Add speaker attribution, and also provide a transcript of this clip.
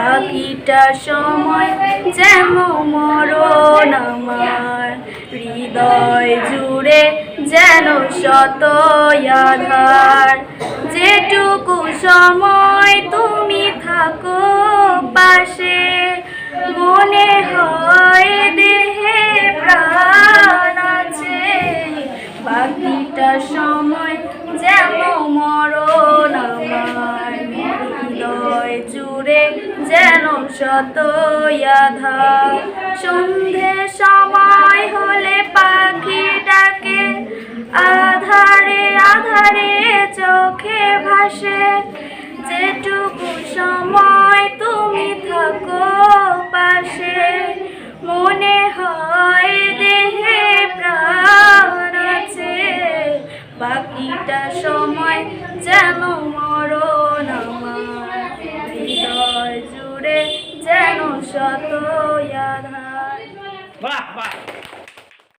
Speaker 1: বাকিটা সময় যেন মরণ আমার। হৃদয় জুড়ে যেন শত আধার। যেটুকু সময় তুমি থাকো পাশে, মনে হয় দেহে প্রাণ আছে। বাকিটা সময় যেন মরণ জুড়ে যেন শত সন্ধে সময় হলে পাখি ডাকে, আধারে আধারে চোখে ভাসে। যেটুকু সময় তুমি থাকো পাশে, মনে হয় দেহে প্রাণ আছে। বাকিটা সময় যেন শত
Speaker 2: বাহ বাহ।